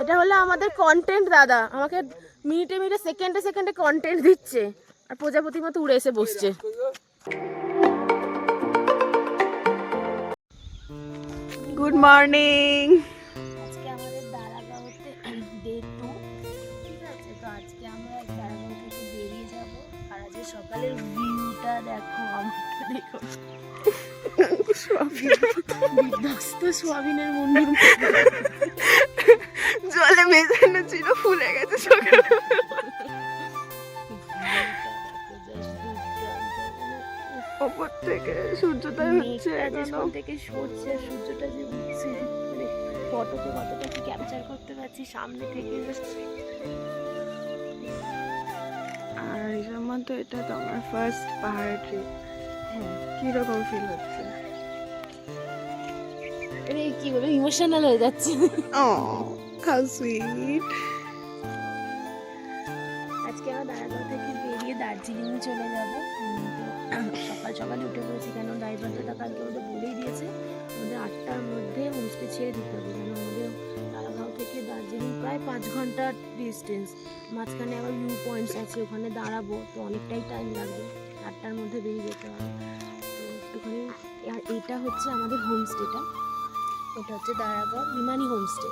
এটা হলো আমাদের কন্টেন্ট দাদা। আমাকে মিনিটে মিনিটে সেকেন্ডে সেকেন্ডে কন্টেন্ট দিচ্ছে। আর প্রজাপতির মতো উড়ে এসে বসছে। গুড মর্নিং আজকে আমাদের দাঁড়াগাঁওতে ডে টু ঠিক আছে তো আজকে আমরা দাঁড়াগাঁও থেকে বেরিয়ে যাব। আর আজকে সকালের ভিউটা দেখো আমাকে দেখো। বিধ্বস্ত সোয়াবিনের মন্দির। জলে মেজানো ছিল ফুলে গেছে সকালে। ওপর থেকে সূর্যোদয় হচ্ছে এখনও। থেকে সরছে আর সূর্যটা যে উঠছে মানে ফটোতে কতটা কি ক্যাপচার করতে পারছি সামনে থেকে আর যেমন তো এটা তোমার ফার্স্ট পাহাড় ট্রিপ হ্যাঁ। কীরকম ফিল হচ্ছে? কি বলব ইমোশনাল হয়ে যাচ্ছে। ও। হাউ সুইট আজকে আমরা দাঁড়াগাঁও থেকে বেরিয়ে দার্জিলিং চলে যাব। সকাল সকালে উঠে পড়েছি কেন? ড্রাইভার দাদা কালকে আমাদের বলেই দিয়েছে। আমাদের আটটার মধ্যে হোমস্টে ছেড়ে দিতে হবে, কেন? আমাদের দাঁড়াগাঁও থেকে দার্জিলিং প্রায় পাঁচ ঘণ্টার ডিস্টেন্স মাঝখানে আবার ভিউ পয়েন্টস আছে, ওখানে দাঁড়াবো, তো অনেকটাই টাইম লাগবে। আটটার মধ্যে বেরিয়ে যেতে হবে। একটুখানি, আর এটা হচ্ছে আমাদের হোমস্টেটা এটা হচ্ছে Daragaon Himani homestay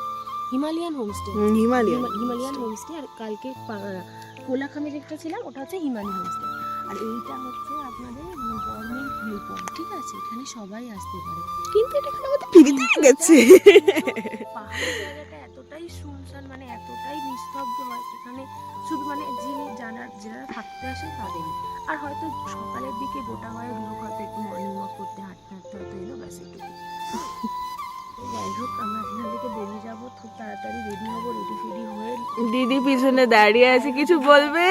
Himalayan homestay. Himalayan. Himalayan homestay আর কালকে পা- কোলাখামে যেটা ছিলাম ওটা হচ্ছে হিমালয়ান হোমস্টে। আর এইটা হচ্ছে আপনাদের গভর্নমেন্ট ভিউ পয়েন্ট ঠিক আছে? এখানে সবাই আসতে পারে। কিন্তু এটা কেন আমাদের ফিরিতে গেছে। পাহাড়ি জায়গাটা এতটাই শুনশান মানে এতটাই নিস্তব্ধ হয় এখানে শুধু মানে যিনি যারা যারা থাকতে আসে তাদেরই আর হয়তো সকালের দিকে গোটা হয় লোক হয়তো একটু মর্নিং ওয়াক করতে হাঁটতে হাঁটতে হয়তো এলো ব্যাস একটু যাই হোক আমরা এখান থেকে বেরিয়ে যাব। খুব তাড়াতাড়ি রেডি হব রেডি ফেডি হয়ে দিদি পিছনে দাঁড়িয়ে আছে কিছু বলবে?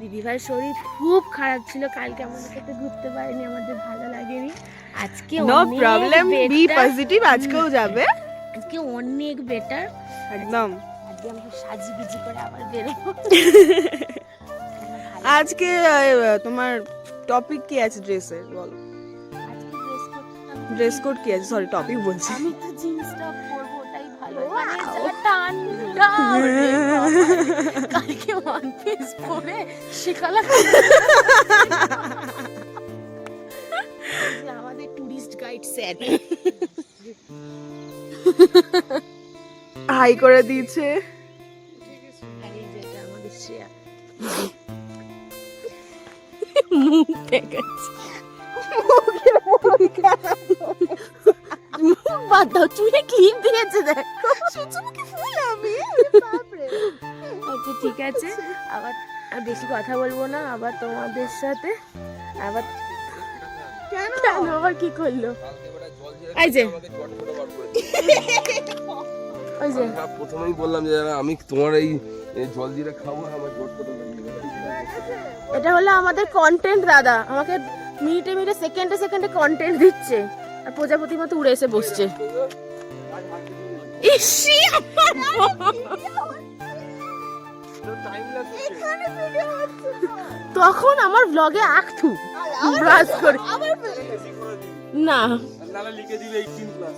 দিদিভাইয়ের শরীর খুব খারাপ ছিল কালকে আমাদের সাথে ঘুরতে পারিনি আমাদের ভালো লাগেনি। আজকে নো প্রবলেম বি পজিটিভ আজকেও যাবে। আজকে অনেক বেটার একদম। আজকে আমরা সাজি গুজি করে আবার বেরোবো। আজকে তোমার টপিক কি আছে ড্রেসের বলো। ড্রেস কোড কি আছে? সরি টপিক বলছি। আমি তো জিন্স টপ পরবো ওটাই ভালো। মানে ঠান্ডা কালকে ওয়ান পিস পরে শিকালা আমাদের টুরিস্ট গাইড স্যার হাই করে দিয়েছে। মুখ দেখাচ্ছে। মুখ বাদ দাও চুলে ক্লিপ দিয়েছে দেখ। সূর্যমুখী ফুল আমি? আচ্ছা ঠিক আছে। আবার আর বেশি কথা বলব না আবার তোমাদের সাথে। আবার কেন? কেন আবার কি করল? এই যে। ওই যে। প্রথমেই বললাম যে দাদা, আমি তোমার এই জল জিরা খাব আমার জট করে এটা হলো আমাদের কন্টেন্ট দাদা। আমাকে মিনিটে মিনিটে সেকেন্ডে সেকেন্ডে কন্টেন্ট দিচ্ছে। আর প্রজাপতির মতো উড়ে এসে বসছে। ইসি তখন আমার ব্লগে আঁকথু। ব্রাশ করে। না। লিখে দিবে 18 প্লাস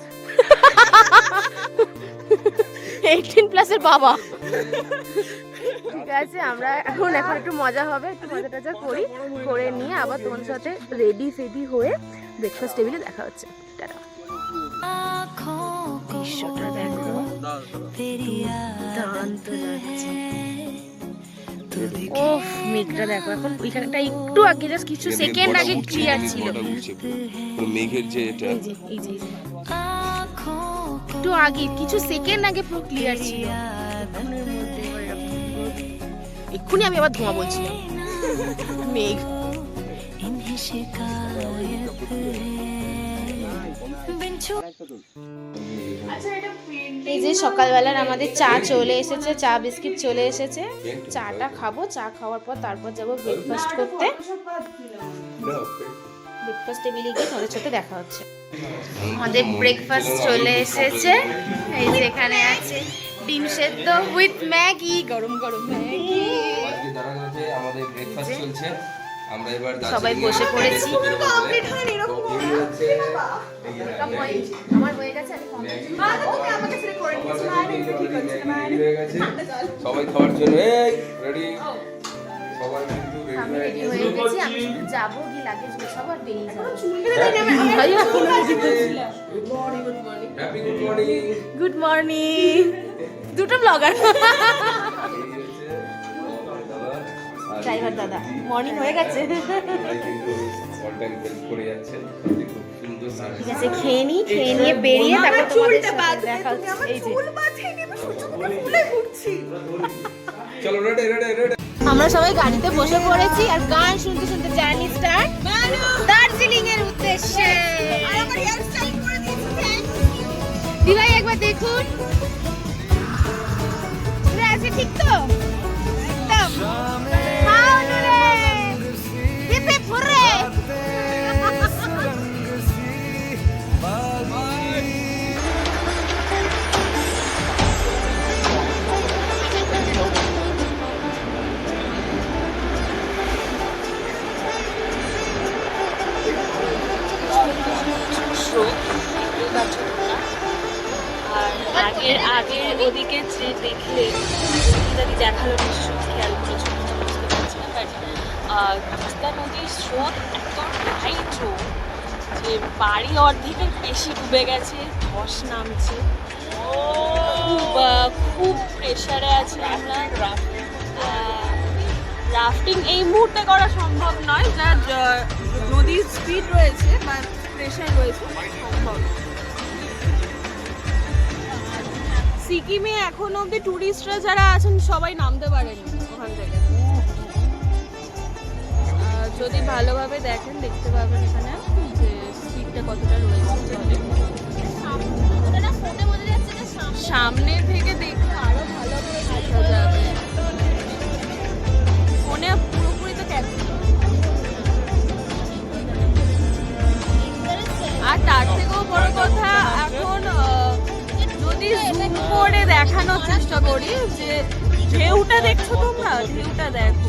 এইটিন প্লাসের বাবা। ঠিক আছে আমরা এখন এখন একটু মজা হবে একটু মজা টজা করি করে নিয়ে আবার তোমার সাথে রেডি ফেডি হয়ে ব্রেকফাস্ট টেবিলে দেখা হচ্ছে। টাটা। দৃশ্যটা দেখো দুর্দান্ত লাগছে ওফ মেঘটা দেখো এখন ওইখানটা একটু আগে জাস্ট কিছু সেকেন্ড আগে ক্লিয়ার ছিল। মেঘের এটা। যে। একটু আগে কিছু সেকেন্ড আগে পুরো ক্লিয়ার ছিল। এক্ষুনি আমি আবার ধোঁয়া বলছিলাম মেঘ। এই যে সকালবেলার আমাদের চা চলে এসেছে, চা বিস্কিট চলে এসেছে। চাটা খাব, চা খাওয়ার পর তারপর যাব ব্রেকফাস্ট করতে। ব্রেকফাস্ট টেবিলে গিয়ে তোমাদের সাথে দেখা হচ্ছে। আমাদের ব্রেকফাস্ট চলে এসেছে। এই যে এখানে আছে। ডিম সেদ্ধ উইথ ম্যাগি গরম গরম ম্যাগি। আমাদের ব্রেকফাস্ট চলছে। আমরা এবার সবাই বসে পড়েছি। হচ্ছে আমার হয়ে গেছে আমি ম্যাগি। আমাকে ছেড়ে করে সবার কিন্তু already ম্যাগি ready হয়ে গেছে। সবাই খাওয়ার জন্য। এই রেডি সবাই কিন্তু আমি রেডি হয়ে গেছি। আমি শুধু যাব গিয়ে লাগেজ গোছাবো আর বেরিয়ে যাব। Happy good morning good morning দুটো ব্লগার ড্রাইভার দাদা মর্নিং হয়ে গেছে। অল টাইম হেল্প করে যাচ্ছেন খুব সুন্দর ঠিক আছে খেয়ে নি খেয়ে নিয়ে বেরিয়ে তারপর তোমাদের সাথে দেখা হচ্ছে। এই যে। চলো রেডি রেডি রেডি। আমরা সবাই গাড়িতে বসে পড়েছি আর গান শুনতে শুনতে জার্নি স্টার্ট দার্জিলিং এর উদ্দেশ্যে। দিভাই একবার দেখুন। আছে ঠিক তো একদম হাও নুরে হিপে ফুরে আর আগের আগের ওদিকে যে দেখলে যদি দেখাল নিশ্চয় খেয়াল করেছ, বুঝতে পারছি। না বাট নদীর স্রোত এত টাইট যে বাড়ি অর্ধেকের বেশি ডুবে গেছে, ধস নামছে। খুব খুব প্রেশারে আছে আমরা। রাফটিং এই মুহূর্তে করা সম্ভব নয় যা- নদীর স্পিড রয়েছে বা প্রেশার রয়েছে সম্ভব সিকিমে এখন অব্দি টুরিস্টরা যারা আছেন, সবাই নামতে পারেন ওখান থেকে। যদি ভালোভাবে দেখেন, দেখতে পাবেন এখানে যে স্পিডটা কতটা রয়েছে। সামনে থেকে দেখলে আরও ভালো করে বোঝা যাবে। ফোনে পুরোপুরি তো আর তার থেকেও বড় কথা, এখন যদি জুম করে দেখানোর চেষ্টা করি, যে ঢেউটা দেখছ তোমরা? ঢেউটা দেখো।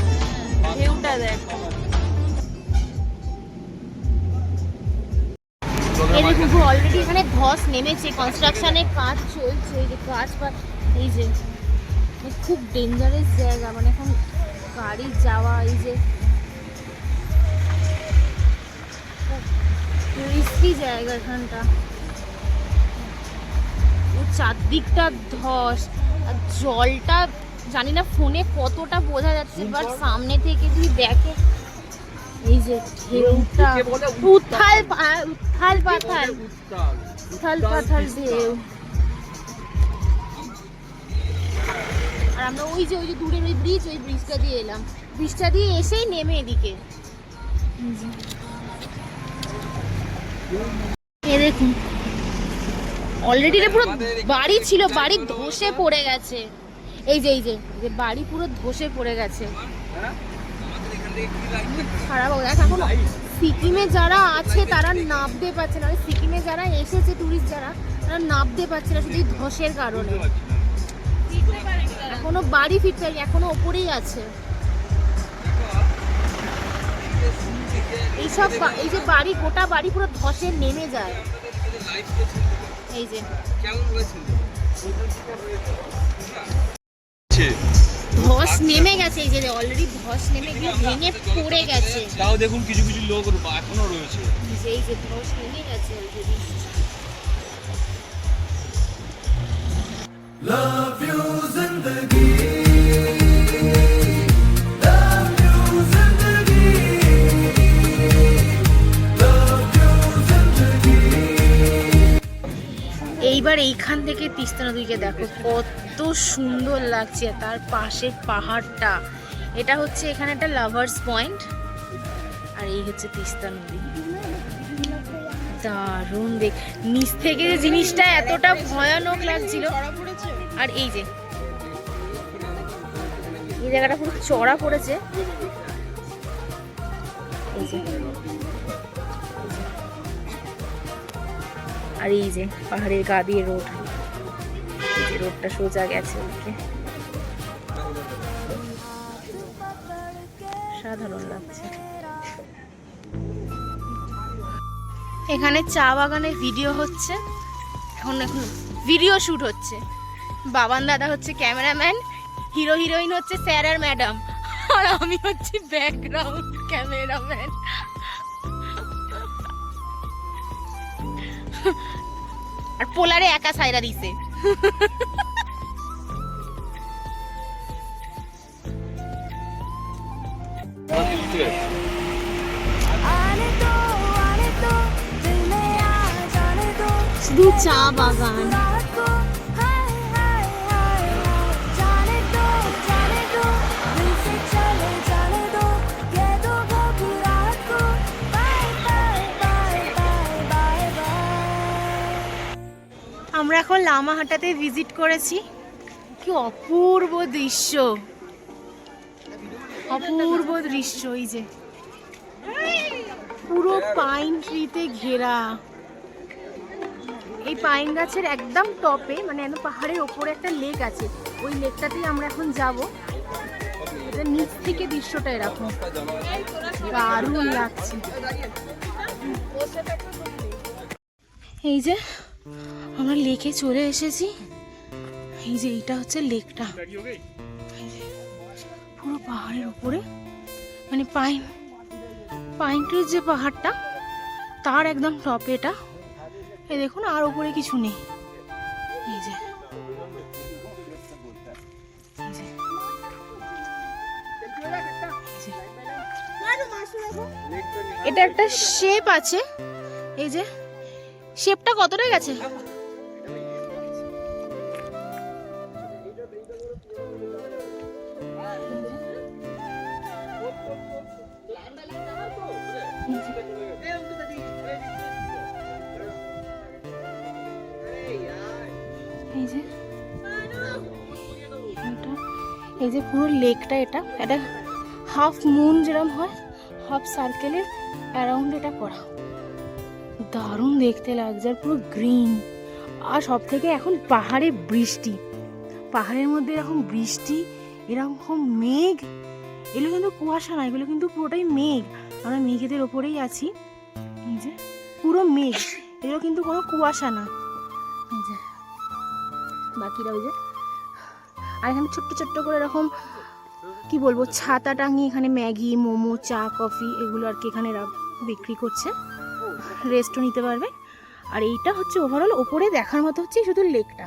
ঢেউটা দেখো। অলরেডি এখানে ধস নেমেছে কনস্ট্রাকশনের কাজ চলছে, এই যে কাজ বা এই যে মানে খুব ডেঞ্জারাস জায়গা মানে এখন গাড়ি যাওয়া, এই যে রিস্কি জায়গা এখানটা। চারদিকটা ধস আর জলটা জানি না ফোনে কতটা বোঝা যাচ্ছে বাট সামনে থেকে যদি দেখে এই যে ঢেউটা উত্থাল পা- উত্থাল পাথাল। উত্থাল পাথাল ঢেউ। আর আমরা ওই যে ওই যে দূরের ওই ব্রিজ ওই ব্রিজটা দিয়ে এলাম। ব্রিজটা দিয়ে এসেই নেমে এদিকে। এই যে। এ দেখুন অলরেডি পুরো বাড়ি ছিল বাড়ি ধসে পড়ে গেছে। এই যে এই যে যে বাড়ি পুরো ধসে পড়ে গেছে। খারাপ এখন সিকিমে যারা আছে তারা নামতে পারছে না। সিকিমে যারা এসেছে টুরিস্ট যারা তারা নামতে পারছে না শুধু ধসের কারণে। এখনও বাড়ি ফিরতে হয়নি, এখনও ওপরেই আছে। এইসব এই যে বাড়ি গোটা বাড়ি পুরো ধসে নেমে যায়। এই যে। ধস নেমে গেছে এই যে অলরেডি ধস নেমে গিয়ে ভেঙে পড়ে গেছে। তাও দেখুন কিছু কিছু লোক এখনও রয়েছে। এই যে ধস নেমে গেছে অলরেডি এইবার থেকে তিস্তা নদীকে দেখো, কত সুন্দর লাগছে তার পাশে পাহাড়টা। এটা হচ্ছে এখানে একটা লাভার্স পয়েন্ট আর এই হচ্ছে তিস্তা নদী দারুণ দেখ, নিচ থেকে যে জিনিসটা এতটা ভয়ানক লাগছিল। আর এই যে, এই জায়গাটা পুরো চড়া পড়েছে। আর এই যে পাহাড়ের গা দিয়ে রোড। রোডটা সোজা গেছে ওদিকে সাধারণ লাগছে। এখানে চা বাগানের ভিডিও হচ্ছে। এখন এখন ভিডিও শুট হচ্ছে। বাবান দাদা হচ্ছে ক্যামেরাম্যান, হিরো, হিরোইন হচ্ছে স্যার আর ম্যাডাম। আর আমি হচ্ছি ব্যাকগ্রাউন্ড ক্যামেরাম্যান। আর পোলারে একা সাইরা দিছে। শুধু চা বাগান আমরা এখন লামাহাটাতে ভিজিট করেছি। কি অপূর্ব দৃশ্য। অপূর্ব দৃশ্য এই যে। পুরো পাইন ট্রিতে ঘেরা। এই পাইন গাছের একদম টপে মানে একদম পাহাড়ের ওপরে একটা লেক আছে। ওই লেকটাতেই আমরা এখন যাব। এটা নিচ থেকে দৃশ্যটা এরকম। দারুণ লাগছে। এই যে আমরা লেকে চলে এসেছি। এই যে এইটা হচ্ছে লেকটা। পুরো পাহাড়ের উপরে। মানে পাইন পাইন ট্রির যে পাহাড়টা, তার একদম টপে এটা। এই দেখুন, আর উপরে কিছু নেই। এই যে। এটা একটা শেপ আছে। এই যে, শেপটা কতটা গেছে? এই যে পুরো লেকটা এটা এটা হাফ মুন যেরকম হয় হাফ সার্কেলের অ্যারাউন্ড এটা করা। দারুণ দেখতে লাগছে আর পুরো গ্রিন আর সব থেকে এখন পাহাড়ে বৃষ্টি। পাহাড়ের মধ্যে এরকম বৃষ্টি, এরকম মেঘ, এগুলো কিন্তু কুয়াশা না, এগুলো কিন্তু পুরোটাই মেঘ। আমরা মেঘেদের ওপরেই আছি। এই যে পুরো মেঘ, এগুলো কিন্তু কোনো কুয়াশা না। এই যে, বাকিরা ওই যে আর এখানে ছোট্ট ছোট্ট করে এরকম, কি বলব, ছাতা টাঙিয়ে এখানে ম্যাগি, মোমো, চা, কফি এগুলো আর কি এখানে বিক্রি করছে। রেস্টও নিতে পারবে। আর এইটা হচ্ছে ওভারঅল ওপরে দেখার মতো হচ্ছে শুধু লেকটা।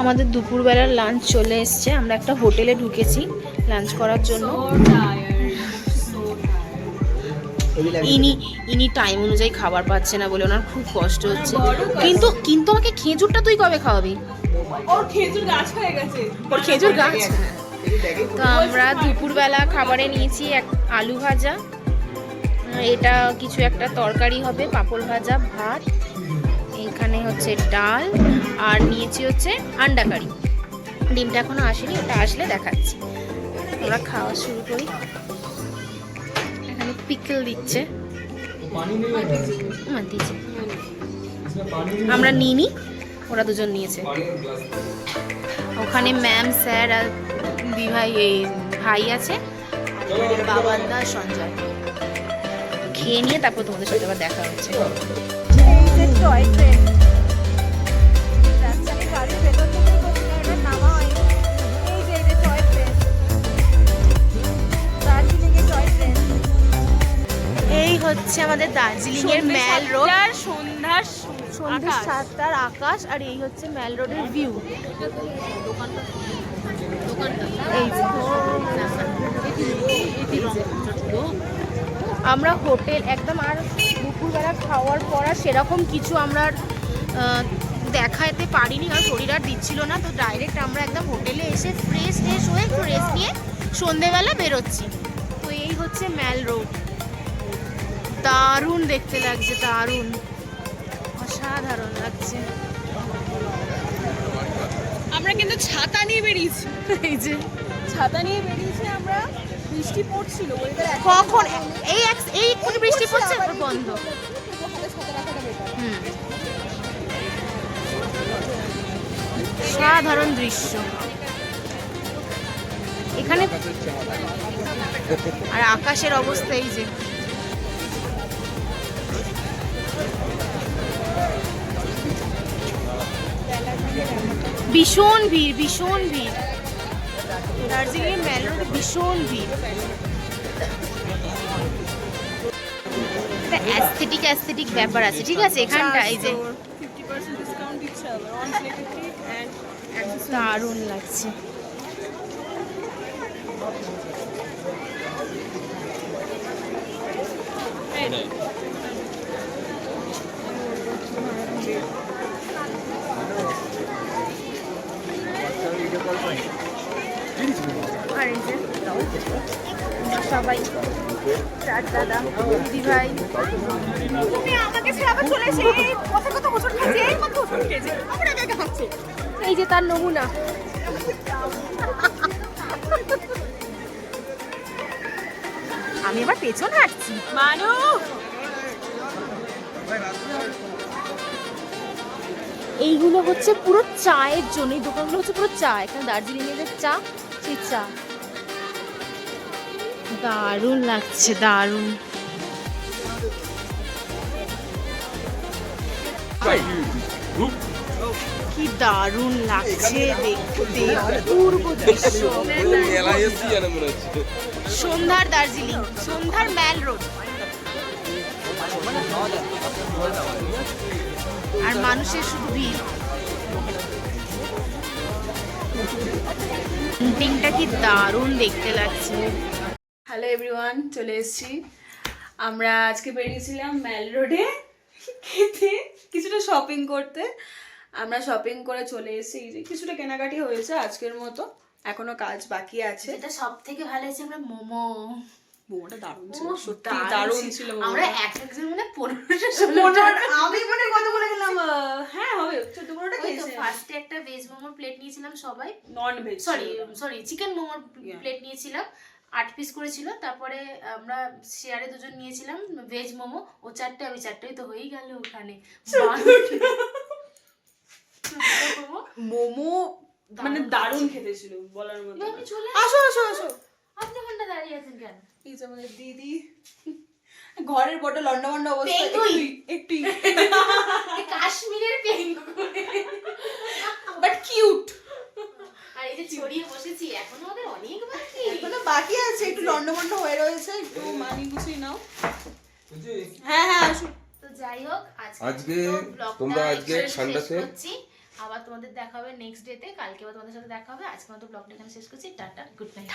আমাদের দুপুরবেলার লাঞ্চ চলে এসছে। আমরা একটা হোটেলে ঢুকেছি লাঞ্চ করার জন্য। ইনি ইনি টাইম অনুযায়ী খাবার পাচ্ছে না বলে ওনার খুব কষ্ট হচ্ছে। কিন্তু কিন্তু আমাকে খেজুরটা তুই কবে খাওয়াবি? ওর খেজুর গাছ হয়ে গেছে। ওর খেজুর গাছ? তো আমরা দুপুরবেলা খাবারে নিয়েছি এক আলু ভাজা। এটা কিছু একটা তরকারি হবে পাঁপড় ভাজা ভাত। এখানে হচ্ছে ডাল আর নিয়েছি হচ্ছে আন্ডা কারি। ডিমটা এখনও আসেনি ওটা আসলে দেখাচ্ছি। আমরা খাওয়া শুরু করি। পিকল দিচ্ছে। আমার আমরা নিনি ওরা দুজন নিয়েছে। ওখানে ম্যাম স্যার আর বিভাই এই ভাই আছে বাবার দা সঞ্জয়। খেয়ে নিয়ে তারপর তোমাদের সাথে আবার দেখা হচ্ছে। টয় ট্রেন হচ্ছে আমাদের দার্জিলিং এর ম্যাল রোড। আর সন্ধ্যার সন্ধ্যে সাতটার আকাশ আর এই হচ্ছে ম্যাল রোডের ভিউ। আমরা হোটেল একদম আর দুপুরবেলা খাওয়ার পর আর সেরকম কিছু আমরা আর, দেখাতে পারিনি কারণ শরীর আর দিচ্ছিল না তো ডাইরেক্ট আমরা একদম হোটেলে এসে ফ্রেশ ফ্রেশ হয়ে রেস্ট নিয়ে সন্ধেবেলা বেরোচ্ছি। তো এই হচ্ছে ম্যাল রোড। দারুণ দেখতে লাগছে দারুণ। অসাধারণ লাগছে। আমরা কিন্তু ছাতা নিয়ে বেরিয়েছি। এই যে ছাতা নিয়ে বেরিয়েছি আমরা। বৃষ্টি পড়ছিল কখন? এই এক- এই একটু বৃষ্টি পড়ছে বন্ধ। সাধারণ দৃশ্য। এখানে আর আকাশের অবস্থা এই যে। ভীষণ ভিড় ভীষণ ভিড়। দার্জিলিং এর মেল রোডে ভীষণ ভিড়। একটা অ্যাস্থেটিক অ্যাস্থেটিক ব্যাপার আছে ঠিক আছে এখানটা এই যে। ফিফটি পার্সেন্ট ডিসকাউন্ট দিচ্ছে আবার অন ইলেকট্রিক অ্যান্ড দারুণ লাগছে আর এই যে সবাই। চার দাদা দিদি ভাই। তুমি আমাকে ছেড়ে আবার চলে এসে এই কথা কথা হোসট খাচ্ছে? এই মাত্র হোসট খেয়েছে? আমার একা একা খাচ্ছে। এই যে তার নমুনা। আমি আবার পেছন হাঁটছি। মানু! এইগুলো হচ্ছে পুরো চায়ের জন্য এই দোকানগুলো হচ্ছে পুরো চা এখানে দার্জিলিং এর চা সেই চা। দারুণ লাগছে, দারুণ। কি দারুণ লাগছে দেখতে। অপূর্ব দৃশ্য। সন্ধ্যার দার্জিলিং, সন্ধ্যার ম্যাল রোড। আর মানুষের শুধু ভিড়। পেন্টিংটা কি দারুণ দেখতে লাগছে। হ্যালো এভরিওয়ান চলে এসেছি। আমরা আজকে বেরিয়েছিলাম ম্যাল রোডে খেতে কিছুটা শপিং করতে। আমরা শপিং করে চলে এসেছি। কিছুটা কেনাকাটি হয়েছে আজকের মতো। এখনও কাজ বাকি আছে। এটা সব থেকে ভালো হয়েছে আমরা মোমো। মোমোটা দারুণ ছিল। সত্যি দারুণ ছিল আমরা এক একজন মানে পনেরোটা পনেরো- আমি মানে কত বলে গেলাম হ্যাঁ হবে। চোদ্দ পনেরোটা তো ফার্স্টে একটা ভেজ মোমোর প্লেট নিয়েছিলাম সবাই। Non veg sorry sorry chicken মোমোর প্লেট নিয়েছিলাম। আট পিস করেছিল। তারপরে আমরা শেয়ারে দুজন নিয়েছিলাম ভেজ মোমো। ও চারটে আমি চারটেই তো হয়েই গেল ওখানে। মোমো মানে দারুণ খেতে ছিল বলার মতো আসো আসো। আসো আপনি ওখানটা দাঁড়িয়ে আছেন কেন? এই যে আমাদের দিদি। ঘরের বড় লন্ডা মন্ডা অবস্থা। একটু কাশ্মীরের পেঙ্গুইন বাট কিউট এই যে ছড়িয়ে বসেছি এখনও ওদের অনেক বাকি। এখনও বাকি আছে একটু লন্ডমন্ড হয়ে রয়েছে একটু মানি গুছিয়ে নাও। হ্যাঁ হ্যাঁ আসো। তো যাই হোক আজকে তোমরা আজকে ঠান্ডাতে শেষ করছি। আবার তোমাদের দেখা হবে নেক্সট ডেতে কালকে আবার তোমাদের সাথে দেখা হবে। আজকে মতো ব্লগটা এখানে শেষ করছি টাটা গুড নাইট